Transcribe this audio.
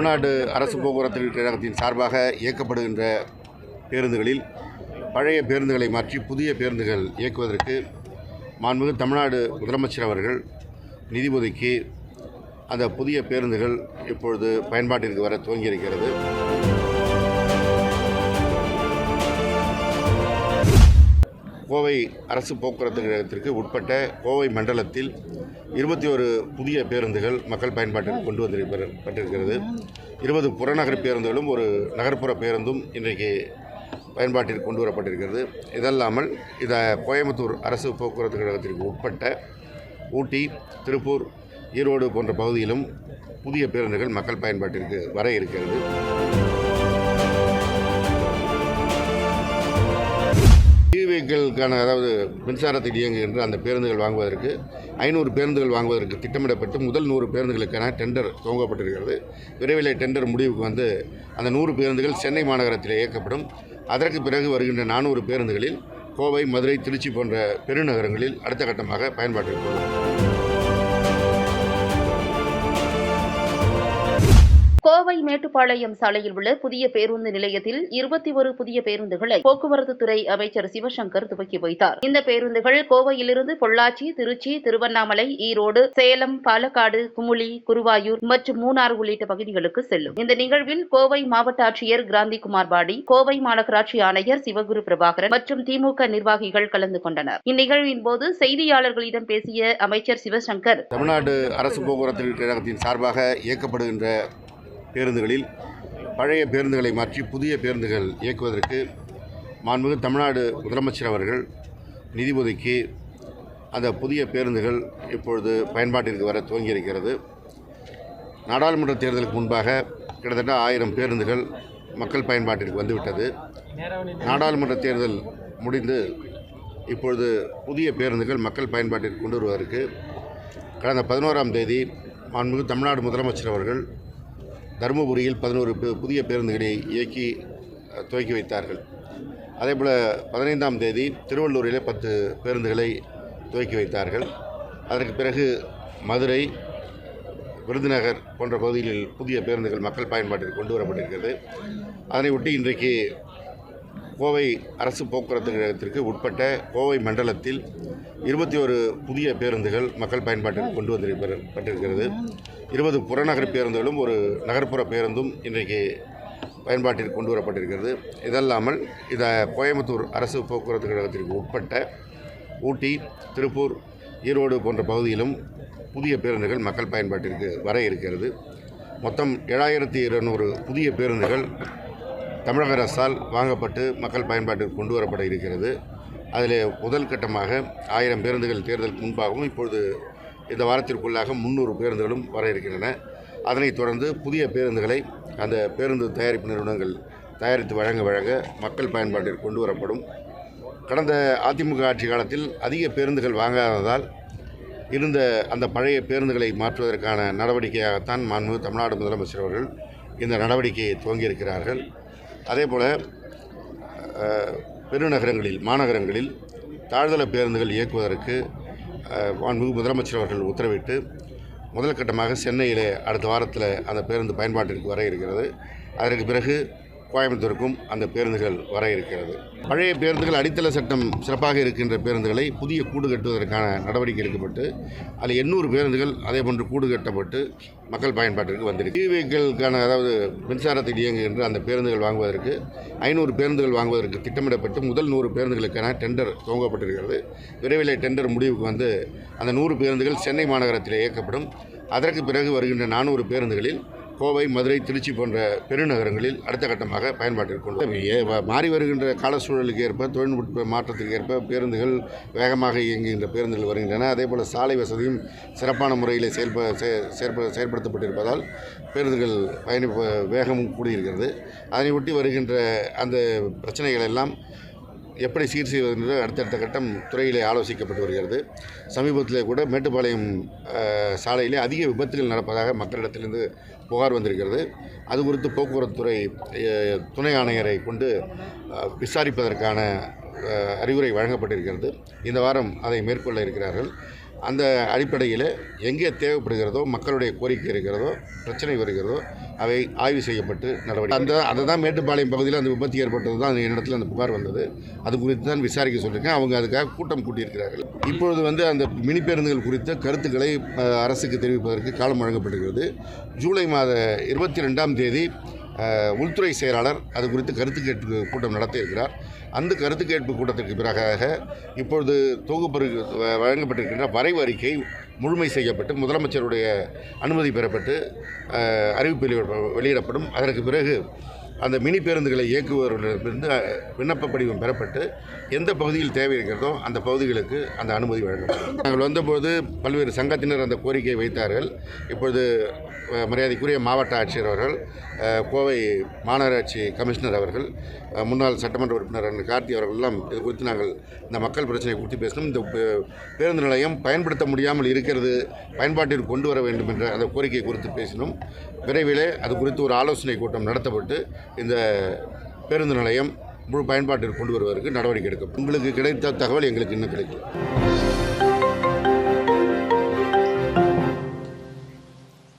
தமிழ்நாடு அரசு போக்குவரத்து கழகத்தின் சார்பாக இயக்கப்படுகின்ற பேருந்துகளில் பழைய பேருந்துகளை மாற்றி புதிய பேருந்துகள் இயக்குவதற்கு மாண்புமிகு தமிழ்நாடு முதலமைச்சர் அவர்கள் நிதி ஒதுக்கி அந்த புதிய பேருந்துகள் இப்பொழுது பயன்பாட்டிற்கு வர துவங்கியிருக்கிறது. கோவை அரசு போக்குவரத்து கழகத்திற்கு உட்பட்ட கோவை மண்டலத்தில் இருபத்தி ஒரு புதிய பேருந்துகள் மக்கள் பயன்பாட்டில் கொண்டு வந்திருக்கப்பட்டிருக்கிறது இருபது புறநகர் பேருந்துகளும் ஒரு நகர்ப்புற பேருந்தும் இன்றைக்கு பயன்பாட்டிற்கு கொண்டு வரப்பட்டிருக்கிறது. இதல்லாமல் இதை கோயம்புத்தூர் அரசு போக்குவரத்து கழகத்திற்கு உட்பட்ட ஊட்டி திருப்பூர் ஈரோடு போன்ற பகுதியிலும் புதிய பேருந்துகள் மக்கள் பயன்பாட்டிற்கு வர இருக்கிறது. இ அதாவது மின்சாரத்தில் இயங்குகின்ற அந்த பேருந்துகள் வாங்குவதற்கு ஐநூறு பேருந்துகள் வாங்குவதற்கு திட்டமிடப்பட்டு முதல் நூறு பேருந்துகளுக்கான டெண்டர் துவங்கப்பட்டிருக்கிறது. விரைவில் டெண்டர் முடிவுக்கு வந்து அந்த நூறு பேருந்துகள் சென்னை மாநகரத்தில் இயக்கப்படும். அதற்கு பிறகு வருகின்ற நானூறு பேருந்துகளில் கோவை மதுரை திருச்சி போன்ற பெருநகரங்களில் அடுத்த கட்டமாக பயன்பாட்டிற்கு கோவை மேட்டுப்பாளையம் சாலையில் உள்ள புதிய பேருந்து நிலையத்தில் இருபத்தி ஒரு புதிய பேருந்துகளை போக்குவரத்து துறை அமைச்சர் சிவசங்கர் துவக்கி வைத்தார். இந்த பேருந்துகள் கோவையிலிருந்து பொள்ளாச்சி திருச்சி திருவண்ணாமலை ஈரோடு சேலம் பாலக்காடு குமுளி குருவாயூர் மற்றும் மூணார் உள்ளிட்ட பகுதிகளுக்கு செல்லும். இந்த நிகழ்வில் கோவை மாவட்ட ஆட்சியர் கிராந்திகுமார் பாடி கோவை மாநகராட்சி ஆணையர் சிவகுரு பிரபாகரன் மற்றும் திமுக நிர்வாகிகள் கலந்து கொண்டனர். இந்நிகழ்வின் போது செய்தியாளர்களிடம் பேசிய அமைச்சர் சிவசங்கர் தமிழ்நாடு அரசு போக்குவரத்து கழகத்தின் சார்பாக இயக்கப்படுகின்ற பேருந்துகளில் பழைய பேருந்துகளை மாற்றி புதிய பேருந்துகள் இயக்குவதற்கு மாண்புமிகு தமிழ்நாடு முதலமைச்சர் அவர்கள் நிதி ஒதுக்கி அந்த புதிய பேருந்துகள் இப்பொழுது பயன்பாட்டிற்கு வர துவங்கியிருக்கிறது. நாடாளுமன்ற தேர்தலுக்கு முன்பாக கிட்டத்தட்ட ஆயிரம் பேருந்துகள் மக்கள் பயன்பாட்டிற்கு வந்துவிட்டது. நாடாளுமன்ற தேர்தல் முடிந்து இப்பொழுது புதிய பேருந்துகள் மக்கள் பயன்பாட்டிற்கு கொண்டு வருவதற்கு கடந்த பதினோராம் தேதி மாண்புமிகு தமிழ்நாடு முதலமைச்சர் அவர்கள் தருமபுரியில் பதினோரு புதிய பேருந்துகளை இயக்கி துவக்கி வைத்தார்கள். அதேபோல் பதினைந்தாம் தேதி திருவள்ளூரில் பத்து பேருந்துகளை துவக்கி வைத்தார்கள். அதற்கு பிறகு மதுரை விருதுநகர் போன்ற பகுதிகளில் புதிய பேருந்துகள் மக்கள் பயன்பாட்டிற்கு கொண்டு வரப்பட்டிருக்கிறது. அதனை ஒட்டி இன்றைக்கு கோவை அரசு போக்குவரத்து கழகத்திற்கு உட்பட்ட கோவை மண்டலத்தில் இருபத்தி ஒரு புதிய பேருந்துகள் மக்கள் பயன்பாட்டில் கொண்டு வந்திருப்பட்டிருக்கிறது இருபது புறநகர் பேருந்துகளும் ஒரு நகர்ப்புற பேருந்தும் இன்றைக்கு பயன்பாட்டிற்கு கொண்டு வரப்பட்டிருக்கிறது. இதல்லாமல் இதை கோயம்புத்தூர் அரசு போக்குவரத்து கழகத்திற்கு உட்பட்ட ஊட்டி திருப்பூர் ஈரோடு போன்ற பகுதியிலும் புதிய பேருந்துகள் மக்கள் பயன்பாட்டிற்கு வர இருக்கிறது. மொத்தம் ஏழாயிரத்தி இருநூறு புதிய பேருந்துகள் தமிழக அரசால் வாங்கப்பட்டு மக்கள் பயன்பாட்டிற்கு கொண்டு வரப்பட இருக்கிறது. அதில் முதல் கட்டமாக ஆயிரம் பேருந்துகள் தேர்தலுக்கு முன்பாகவும் இப்பொழுது இந்த வாரத்திற்குள்ளாக முந்நூறு பேருந்துகளும் வர இருக்கின்றன. அதனைத் தொடர்ந்து புதிய பேருந்துகளை அந்த பேருந்து தயாரிப்பு நிறுவனங்கள் தயாரித்து வழங்க வழங்க மக்கள் பயன்பாட்டிற்கு கொண்டு வரப்படும். கடந்த அதிமுக ஆட்சி காலத்தில் அதிக பேருந்துகள் வாங்காததால் இருந்த அந்த பழைய பேருந்துகளை மாற்றுவதற்கான நடவடிக்கையாகத்தான் மாண்பு தமிழ்நாடு முதலமைச்சர் அவர்கள் இந்த நடவடிக்கையை துவங்கியிருக்கிறார்கள். அதே போல் பெருநகரங்களில் மாநகரங்களில் தாழ்தள பேருந்துகள் இயக்குவதற்கு மாண்புமிகு முதலமைச்சர் அவர்கள் உத்தரவிட்டு முதல் கட்டமாக சென்னையிலே அடுத்த வாரத்தில் அந்த பேருந்து பயன்பாட்டிற்கு வர இருக்கிறது. அதற்கு பிறகு கோயம்புத்தூருக்கும் அந்த பேருந்துகள் வர இருக்கிறது. பழைய பேருந்துகள் அடித்தள சட்டம் சிறப்பாக இருக்கின்ற பேருந்துகளை புதிய கூடு கட்டுவதற்கான நடவடிக்கை எடுக்கப்பட்டு அதில் எண்ணூறு பேருந்துகள் அதே போன்று கூடு கட்டப்பட்டு மக்கள் பயன்பாட்டிற்கு வந்திருக்கு. இ வெஹிக்கிள்கான அதாவது மின்சாரத்தில் இயங்குகின்ற அந்த பேருந்துகள் வாங்குவதற்கு ஐநூறு பேருந்துகள் வாங்குவதற்கு திட்டமிடப்பட்டு முதல் நூறு பேருந்துகளுக்கான டெண்டர் துவங்கப்பட்டிருக்கிறது. விரைவில் டெண்டர் முடிவுக்கு வந்து அந்த நூறு பேருந்துகள் சென்னை மாநகரத்தில் இயக்கப்படும். அதற்கு பிறகு வருகின்ற நானூறு பேருந்துகளில் கோவை மதுரை திருச்சி போன்ற பெருநகரங்களில் அடுத்த கட்டமாக பயன்பாட்டிற்கு கொண்டு ஏ- மாறி வருகின்ற கால சூழலுக்கு ஏற்ப தொழில்நுட்ப மாற்றத்திற்கு ஏற்ப பேருந்துகள் வேகமாக இயங்குகின்ற பேருந்துகள் வருகின்றன. அதேபோல் சாலை வசதியும் சிறப்பான முறையில் செயல்ப செயற்ப செயற்படுத்தப்பட்டிருப்பதால் பேருந்துகள் பயணி வேகமும் கூடியிருக்கிறது. அதனை ஒட்டி வருகின்ற அந்த பிரச்சனைகள் எல்லாம் எப்படி சீர் செய்வது என்று அடுத்தடுத்த கட்டம் துறையிலே ஆலோசிக்கப்பட்டு வருகிறது. சமீபத்தில் கூட மேட்டுப்பாளையம் சாலையிலே அதிக விபத்துகள் நடப்பதாக மக்களிடத்திலிருந்து புகார் வந்திருக்கிறது. அது குறித்து போக்குவரத்து துறை துணை ஆணையரை கொண்டு விசாரிப்பதற்கான அறிவுரை வழங்கப்பட்டிருக்கிறது. இந்த வாரம் அதை மேற்கொள்ள இருக்கிறார்கள். அந்த அடிப்படையில் எங்கே தேவைப்படுகிறதோ மக்களுடைய கோரிக்கை இருக்கிறதோ பிரச்சனை வருகிறதோ அவை ஆய்வு செய்யப்பட்டு நடவடிக்கை அந்த அதை தான் மேட்டுப்பாளையம் பகுதியில் அந்த விபத்து ஏற்பட்டது தான் அந்த இடத்துல அந்த புகார் வந்தது. அது குறித்து தான் விசாரிக்க சொல்லியிருக்கேன். அவங்க அதுக்காக கூட்டம் கூட்டியிருக்கிறார்கள். இப்பொழுது வந்து அந்த மினி பேருந்துகள் குறித்த கருத்துக்களை அரசுக்கு தெரிவிப்பதற்கு காலம் வழங்கப்படுகிறது ஜூலை மாத இருபத்தி ரெண்டாம் தேதி உள்துறை செயலாளர் அது குறித்து கருத்து கேட்பு கூட்டம் நடத்தியிருக்கிறார் அந்த கருத்து கேட்பு கூட்டத்திற்கு பிறகாக இப்பொழுது தொகுப்பு வ- வழங்கப்பட்டிருக்கின்ற வரைவு அறிக்கை முழுமை செய்யப்பட்டு முதலமைச்சருடைய அனுமதி பெறப்பட்டு அறிவிப்பு வெளியிட- வெளியிடப்படும். அதற்கு பிறகு அந்த மினி பேருந்துகளை இயக்குபவர்களிடமிருந்து விண்ணப்ப படிவம் பெறப்பட்டு எந்த பகுதியில் தேவை இருக்கிறதோ அந்த பகுதிகளுக்கு அந்த அனுமதி வழங்கப்படும். நாங்கள் வந்தபோது பல்வேறு சங்கத்தினர் அந்த கோரிக்கையை வைத்தார்கள். இப்பொழுது மரியாதைக்குரிய மாவட்ட ஆட்சியர் அவர்கள் கோவை மாநகராட்சி கமிஷனர் அவர்கள் முன்னாள் சட்டமன்ற உறுப்பினர் அண்ணன் கார்த்தி அவர்களெல்லாம் இது குறித்து நாங்கள் இந்த மக்கள் பிரச்சனை குறித்து பேசணும். இந்த பேருந்து நிலையம் பயன்படுத்த முடியாமல் இருக்கிறது பயன்பாட்டிற்கு கொண்டு வர வேண்டும் என்ற அந்த கோரிக்கை குறித்து பேசினோம். விரைவிலே அது குறித்து ஒரு ஆலோசனை கூட்டம் நடத்தப்பட்டு இந்த பேருந்து நிலையம் முழு பயன்பாட்டிற்கு கொண்டு வருவதற்கு நடவடிக்கை எடுக்கும் உங்களுக்கு கிடைத்த தகவல் எங்களுக்கு இன்னும் கிடைக்கும்